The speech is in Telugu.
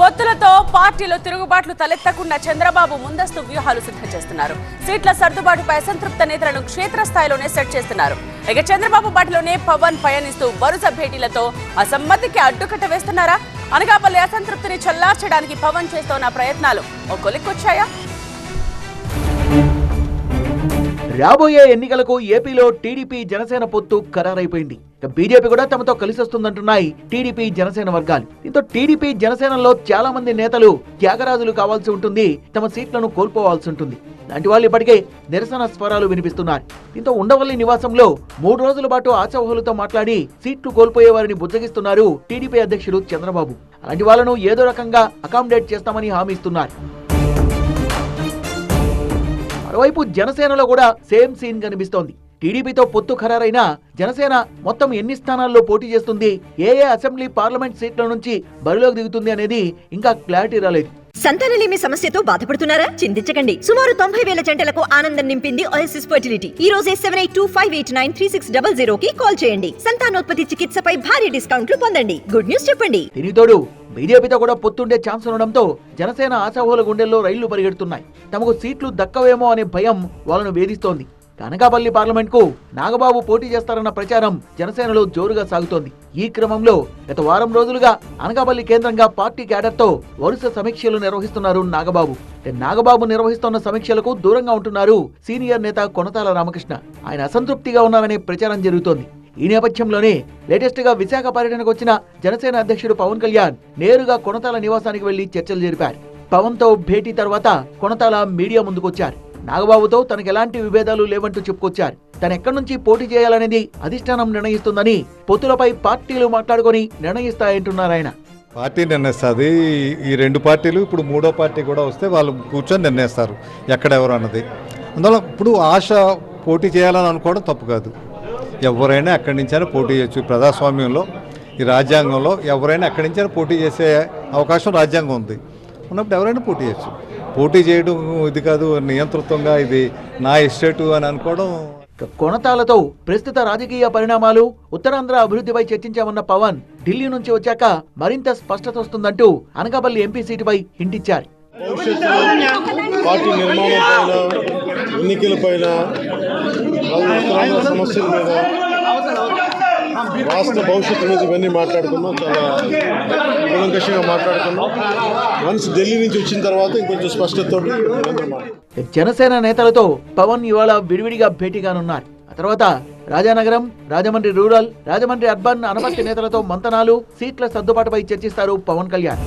పొత్తులతో పార్టీలో తిరుగుబాట్లు తలెత్తకుండా చంద్రబాబు ముందస్తు వ్యూహాలు సిద్ధం చేస్తున్నారు సీట్ల సర్దుబాటుపై అసంతృప్త నేతలను క్షేత్రస్థాయిలోనే సెట్ చేస్తున్నారు. ఇక చంద్రబాబు బాటలోనే పవన్ పయనిస్తూ వరుస భేటీలతో అసమ్మతికి అడ్డుకట్ట వేస్తున్నారా? అనకాపల్లి అసంతృప్తిని చల్లార్చడానికి పవన్ చేస్తోన్న ప్రయత్నాలు ఓ కొలిక్కొచ్చాయా రాబోయే ఎన్నికలకు ఏపీలో టీడీపీ జనసేన పొత్తు ఖరారైపోయింది. బీజేపీ కూడా తమతో కలిసి వస్తుందంటున్నాయి టీడీపీ జనసేన వర్గాలు. దీంతో టీడీపీ జనసేనలో చాలా మంది నేతలు త్యాగరాజులు కావాల్సి ఉంటుంది తమ సీట్లను కోల్పోవాల్సి ఉంటుంది. లాంటి వాళ్ళు ఇప్పటికే నిరసన స్వరాలు వినిపిస్తున్నారు దీంతో ఉండవల్లి నివాసంలో మూడు రోజుల పాటు ఆశావహులతో మాట్లాడి సీట్లు కోల్పోయే వారిని బుజ్జగిస్తున్నారు టీడీపీ అధ్యక్షుడు చంద్రబాబు. అలాంటి వాళ్ళను ఏదో రకంగా అకామిడేట్ చేస్తామని హామీ ఇస్తున్నారు. మరోవైపు జనసేనలో కూడా సేమ్ సీన్ కనిపిస్తోంది. టీడీపీతో పొత్తు ఖరారైనా జనసేన మొత్తం ఎన్ని స్థానాల్లో పోటీ చేస్తుంది? ఏ ఏ అసెంబ్లీ పార్లమెంట్ సీట్ల నుంచి బరిలోకి దిగుతుంది అనేది ఇంకా క్లారిటీ రాలేదు. సంతానలేమి సమస్యతో బాధపడుతున్నారా? చింతించకండి. సుమారు తొంభై వేల జంటలకు ఆనందం నింపింది ఓఎస్ఎస్ ఫర్టిలిటీ ఈ రోజే seven eight two five eight nine three six double zero కి కాల్ చేయండి. సంతానోత్పత్తి చికిత్సపై భారీ డిస్కౌంట్లు పొందండి. గుడ్ న్యూస్ చెప్పండి. దీనితోడు బీజేపీతో కూడా పొత్తుండే ఛాన్స్ ఉండడంతో జనసేన ఆశాహోల గుండెల్లో రైళ్ళు పరిగెడుతున్నాయి. తమకు సీట్లు దక్కవేమో అనే భయం వాళ్ళను వేధిస్తోంది. కనకాపల్లి పార్లమెంట్కు నాగబాబు పోటీ చేస్తారన్న ప్రచారం జనసేనలో జోరుగా సాగుతోంది. ఈ క్రమంలో గత వారం రోజులుగా అనకాపల్లి కేంద్రంగా పార్టీ క్యాడర్తో వరుస సమీక్షలు నిర్వహిస్తున్నారు నాగబాబు. నాగబాబు నిర్వహిస్తున్న సమీక్షలకు దూరంగా ఉంటున్నారు సీనియర్ నేత కొనతాల రామకృష్ణ. ఆయన అసంతృప్తిగా ఉన్నారనే ప్రచారం జరుగుతోంది. ఈ నేపథ్యంలోనే లేటెస్ట్గా విశాఖ పర్యటనకు వచ్చిన జనసేన అధ్యక్షుడు పవన్ కళ్యాణ్ నేరుగా కొనతాల నివాసానికి వెళ్ళి చర్చలు జరిపారు. పవన్తో భేటీ తర్వాత కొనతాల మీడియా ముందుకొచ్చారు. నాగబాబుతో తనకు ఎలాంటి విభేదాలు లేవంటూ చెప్పుకొచ్చారు. తను ఎక్కడి నుంచి పోటీ చేయాలనేది అధిష్టానం నిర్ణయిస్తుందని పొత్తులపై పార్టీలు మాట్లాడుకొని నిర్ణయిస్తాయంటున్నారు ఆయన. పార్టీ నిర్ణయిస్తుంది. ఈ రెండు పార్టీలు ఇప్పుడు మూడో పార్టీ కూడా వస్తే వాళ్ళు కూర్చొని నిర్ణయిస్తారు ఎక్కడెవరు అన్నది. అందువల్ల ఇప్పుడు ఆశ పోటీ చేయాలని అనుకోవడం తప్పు కాదు. ఎవరైనా ఎక్కడి నుంచైనా పోటీ చేయొచ్చు. ప్రజాస్వామ్యంలో ఈ రాజ్యాంగంలో ఎవరైనా ఎక్కడి నుంచైనా పోటీ చేసే అవకాశం రాజ్యాంగం ఉంది. ఉన్నప్పుడు ఎవరైనా పోటీ చేయొచ్చు. పోటీ చేయడం ఇది కాదు నియంతృత్వంగా ఇది నా ఎస్టేటు అని అనుకోవడం. కొనతాలతో ప్రస్తుత రాజకీయ పరిణామాలు ఉత్తరాంధ్ర అభివృద్ధిపై చర్చించామన్న పవన్ ఢిల్లీ నుంచి వచ్చాక మరింత స్పష్టత వస్తుందంటూ అనకాపల్లి ఎంపీ సీటుపై హింటిచ్చారు భవిష్యత్తులో పార్టీ నిర్మాణం పైన ఎన్నికల పైన సమస్యల మీద రాష్ట్ర భవిష్యత్తు మీద ఇవన్నీ మాట్లాడుకున్నాం చాలా కూలంకషంగా మాట్లాడుకున్నాం. మనసు ఢిల్లీ నుంచి వచ్చిన తర్వాత ఇంకొంచెం స్పష్టతతో జనసేన నేతలతో పవన్ ఇవాళ విడివిడిగా భేటీ కానున్నారు. ఆ తర్వాత రాజానగరం రాజమండ్రి రూరల్ రాజమండ్రి అర్బన్ అనపర్తి నేతలతో మంతనాలు సీట్ల సర్దుబాటుపై చర్చిస్తారు పవన్ కళ్యాణ్.